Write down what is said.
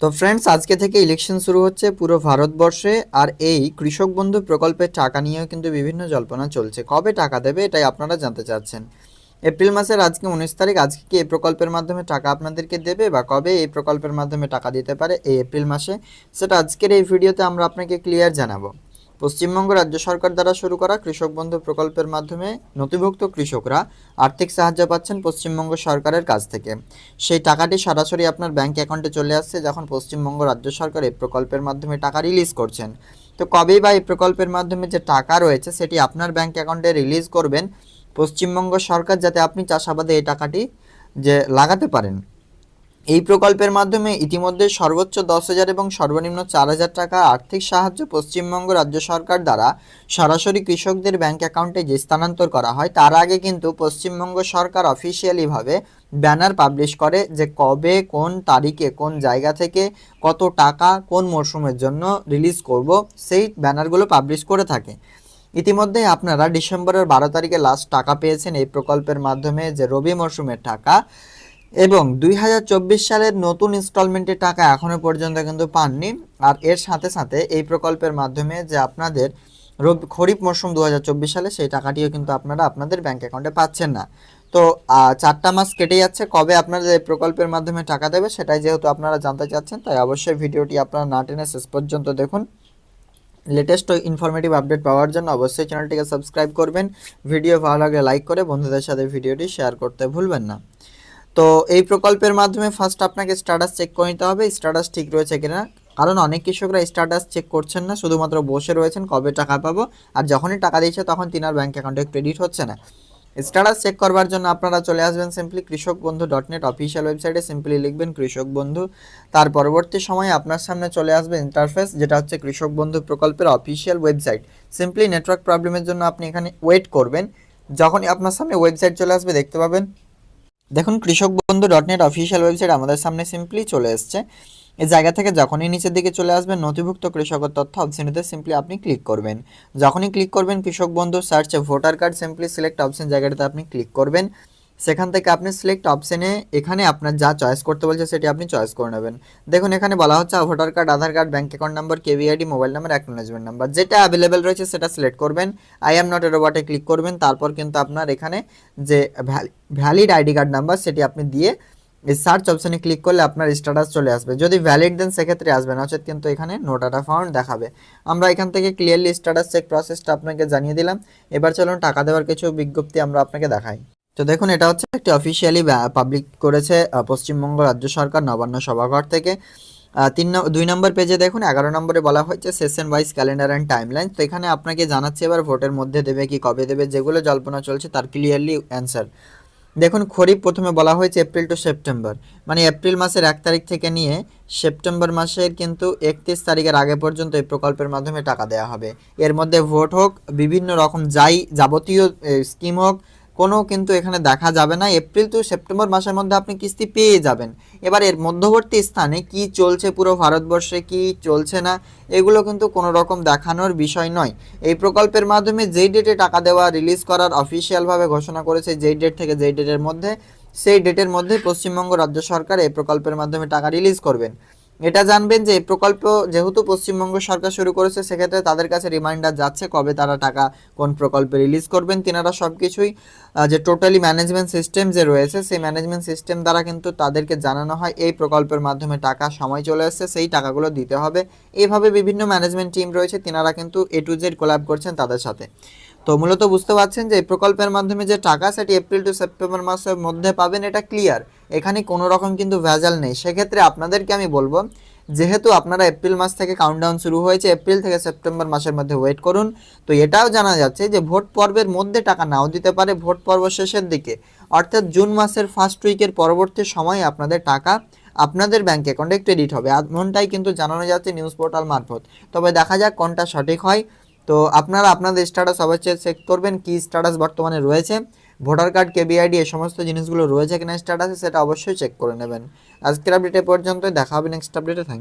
তো ফ্রেন্ডস আজকে থেকে ইলেকশন শুরু হচ্ছে পুরো ভারতবর্ষে আর এই কৃষক বন্ধু প্রকল্পের টাকা নিয়েও কিন্তু বিভিন্ন জল্পনা চলছে। কবে টাকা দেবে এটাই আপনারা জানতে চাচ্ছেন। এপ্রিল মাসের আজকে উনিশ তারিখ, আজকে কি এই প্রকল্পের মাধ্যমে টাকা আপনাদেরকে দেবে বা কবে এই প্রকল্পের মাধ্যমে টাকা দিতে পারে এই এপ্রিল মাসে? সেটা আজকের এই ভিডিওতে আমরা আপনাকে ক্লিয়ার জানাব। পশ্চিমবঙ্গ রাজ্য সরকার দ্বারা শুরু করা কৃষক বন্ধু প্রকল্পের মাধ্যমে নথিভুক্ত কৃষকরা আর্থিক সাহায্য পাচ্ছেন পশ্চিমবঙ্গ সরকারের কাছ থেকে। সেই টাকাটি সরাসরি আপনার ব্যাংক অ্যাকাউন্টে চলে আসছে যখন পশ্চিমবঙ্গ রাজ্য সরকার এই প্রকল্পের মাধ্যমে টাকা রিলিজ করছেন। তো কবেই বা এই প্রকল্পের মাধ্যমে যে টাকা রয়েছে সেটি আপনার ব্যাংক অ্যাকাউন্টে রিলিজ করবেন। পশ্চিমবঙ্গ সরকার যাতে আপনি চাষাবাদে এই টাকাটি যে লাগাতে পারেন। এই প্রকল্পের মাধ্যমে ইতিমধ্যে সর্বোচ্চ দশ হাজার এবং সর্বনিম্ন চার হাজার টাকা আর্থিক সাহায্য পশ্চিমবঙ্গ রাজ্য সরকার দ্বারা সরাসরি কৃষকদের ব্যাংক অ্যাকাউন্টে যে স্থানান্তর করা হয়, তার আগে কিন্তু পশ্চিমবঙ্গ সরকার অফিসিয়ালিভাবে ব্যানার পাবলিশ করে যে কবে, কোন তারিখে, কোন জায়গা থেকে কত টাকা, কোন মরশুমের জন্য রিলিজ করব, সেই ব্যানারগুলো পাবলিশ করে থাকে। ইতিমধ্যে আপনারা ডিসেম্বরের বারো তারিখে লাস্ট টাকা পেয়েছেন এই প্রকল্পের মাধ্যমে যে রবি মরশুমের টাকা। এবং দুই হাজার চব্বিশ সালের নতুন ইনস্টলমেন্টের টাকা এখনও পর্যন্ত কিন্তু পাননি। আর এর সাথে সাথে এই প্রকল্পের মাধ্যমে যে আপনাদের রবি খরিফ মরশুম দু সালে, সেই টাকাটিও কিন্তু আপনারা আপনাদের ব্যাঙ্ক অ্যাকাউন্টে পাচ্ছেন না। তো চারটা মাস কেটে যাচ্ছে। কবে আপনাদের এই প্রকল্পের মাধ্যমে টাকা দেবে, সেটাই যেহেতু আপনারা জানতে চাচ্ছেন, তাই অবশ্যই ভিডিওটি আপনারা না টেনে শেষ পর্যন্ত দেখুন। লেটেস্ট ইনফরমেটিভ আপডেট পাওয়ার জন্য অবশ্যই চ্যানেলটিকে সাবস্ক্রাইব করবেন। ভিডিও ভালো লাগলে লাইক করে বন্ধুদের সাথে ভিডিওটি শেয়ার করতে ভুলবেন না। তো এই প্রকল্পের মাধ্যমে ফার্স্ট আপনাকে স্ট্যাটাস চেক করে নিতে হবে স্ট্যাটাস ঠিক রয়েছে কিনা। কারণ অনেক কৃষকরা স্ট্যাটাস চেক করছেন না, শুধুমাত্র বসে রয়েছেন, কবে টাকা পাবো, আর যখনই টাকা দিচ্ছে তখন তিনার ব্যাঙ্ক অ্যাকাউন্টে ক্রেডিট হচ্ছে না। স্ট্যাটাস চেক করবার জন্য আপনারা চলে আসবেন simply Krishak Bandhu dot net official ওয়েবসাইটে সিম্পলি লিখবেন কৃষক বন্ধু তার পরবর্তী সময়ে আপনার সামনে চলে আসবে ইন্টারফেস যেটা হচ্ছে কৃষক বন্ধু প্রকল্পের অফিসিয়াল ওয়েবসাইট সিম্পলি নেটওয়ার্ক প্রবলেমের জন্য আপনি এখানে ওয়েট করবেন। যখনই আপনার সামনে ওয়েবসাইট চলে আসবে, দেখতে পাবেন দেখুন কৃষক Bandhu dot net official website আমাদের সামনে সিম্পলি চলে এসছে। এই জায়গা থেকে যখনই নিচের দিকে চলে আসবেন, নথিভুক্ত কৃষকের তথ্য অপশনটিতে সিম্পলি আপনি ক্লিক করবেন। যখনই ক্লিক করবেন কৃষক বন্ধু সার্চে voter card simply select option জায়গাটাতে আপনি ক্লিক করবেন। সেখান থেকে আপনি সিলেক্ট অপশানে এখানে আপনার যা চয়েস করতে বলছে সেটি আপনি চয়েস করে নেবেন। দেখুন, এখানে বলা হচ্ছে voter card Aadhaar card bank account number KVID mobile number acknowledgement number যেটা অ্যাভেলেবেল রয়েছে সেটা সিলেক্ট করবেন। আই এম নট এ রোবটে ক্লিক করবেন। তারপর কিন্তু আপনার এখানে যে ভ্যালিড আইডি কার্ড নাম্বার সেটি আপনি দিয়ে এই সার্চ অপশনে ক্লিক করলে আপনার স্ট্যাটাস চলে আসবে। যদি ভ্যালিড দেন সেক্ষেত্রে আসবে না। অর্থাৎ কিন্তু এখানে নো ডাটা ফাউন্ড দেখাবে। আমরা এখান থেকে ক্লিয়ারলি স্ট্যাটাস চেক প্রসেসটা আপনাকে জানিয়ে দিলাম। এবার চলুন টাকা দেওয়ার কিছু বিজ্ঞপ্তি আমরা আপনাকে দেখাই। তো দেখুন, এটা হচ্ছে একটি অফিসিয়ালি পাবলিক করেছে পশ্চিমবঙ্গ রাজ্য সরকার নবান্ন সভাঘর থেকে। তিন দুই নম্বর পেজে দেখুন, এগারো নম্বরে বলা হয়েছে session wise calendar and timeline তো এখানে আপনাকে জানাচ্ছে এবার ভোটের মধ্যে দেবে কি, কবে দেবে, যেগুলো জল্পনা চলছে তার ক্লিয়ারলি অ্যান্সার দেখুন, খরিফ প্রথমে বলা হয়েছে এপ্রিল টু সেপ্টেম্বর মানে এপ্রিল মাসের এক তারিখ থেকে নিয়ে সেপ্টেম্বর মাসের কিন্তু একত্রিশ তারিখের আগে পর্যন্ত এই প্রকল্পের মাধ্যমে টাকা দেওয়া হবে। এর মধ্যে ভোট হোক, বিভিন্ন রকম যাই যাবতীয় স্কিম হোক কোনো কিন্তু এখানে দেখা যাবে না। এপ্রিল টু সেপ্টেম্বর মাসের মধ্যে আপনি কিস্তি পেয়ে যাবেন। এবার এর মধ্যবর্তী স্থানে কি চলছে পুরো ভারতবর্ষে, কি চলছে না, এগুলো কিন্তু কোনো রকম দেখানোর বিষয় নয়। এই প্রকল্পের মাধ্যমে যেই ডেটে টাকা দেওয়া রিলিজ করার অফিসিয়ালভাবে ঘোষণা করেছে যেই ডেট থেকে যেই ডেটের মধ্যে, সেই ডেটের মধ্যে পশ্চিমবঙ্গ রাজ্য সরকার এই প্রকল্পের মাধ্যমে টাকা রিলিজ করবেন। এটা জানবেন যে প্রকল্প যেহেতু পশ্চিমবঙ্গ সরকার শুরু করেছে, সেক্ষেত্রে তাদের কাছে রিমাইন্ডার যাচ্ছে কবে তারা টাকা কোন প্রকল্পে রিলিজ করবেন। তিনারা সব কিছুই যে টোটালি ম্যানেজমেন্ট সিস্টেম যে রয়েছে, সেই ম্যানেজমেন্ট সিস্টেম দ্বারা কিন্তু তাদেরকে জানানো হয়, এই প্রকল্পের মাধ্যমে টাকা, সময় চলে আসছে সেই টাকাগুলো দিতে হবে। এইভাবে বিভিন্ন ম্যানেজমেন্ট টিম রয়েছে, তিনারা কিন্তু এ টু জেড কোলাপ করছেন তাদের সাথে। তো মূলত বুঝতে পারছেন যে এই প্রকল্পের মাধ্যমে যে টাকা, সেটি এপ্রিল টু সেপ্টেম্বর মাসের মধ্যে পাবেন, এটা ক্লিয়ার এখানে কোনো রকম কিন্তু ভেজাল নেই। সেক্ষেত্রে আপনাদেরকে আমি বলব, যেহেতু আপনারা এপ্রিল মাস থেকে কাউন্টডাউন শুরু হয়েছে এপ্রিল থেকে সেপ্টেম্বর মাসের মধ্যে ওয়েট করুন। তো এটাও জানা যাচ্ছে যে ভোট পর্বের মধ্যে টাকা নাও দিতে পারে ভোট পর্ব শেষের দিকে। অর্থাৎ জুন মাসের ফার্স্ট উইকের পরবর্তী সময়ে আপনাদের টাকা আপনাদের ব্যাংক অ্যাকাউন্টে ক্রেডিট হবে। এমনটাই কিন্তু জানানো যাচ্ছে নিউজ পোর্টাল মারফত। তবে দেখা যাক কোনটা সঠিক হয়। তো আপনারা আপনাদের স্ট্যাটাস অবশ্যই চেক করবেন, কি স্ট্যাটাস বর্তমানে রয়েছে। ভোটার কার্ড কে কেবিআইডি এই সমস্ত জিনিসগুলো রয়েছে কিনা স্ট্যাটাসে সেটা অবশ্যই চেক করে নেবেন। আজকের আপডেটে পর্যন্ত দেখা হবে নেক্সট আপডেটে থ্যাংক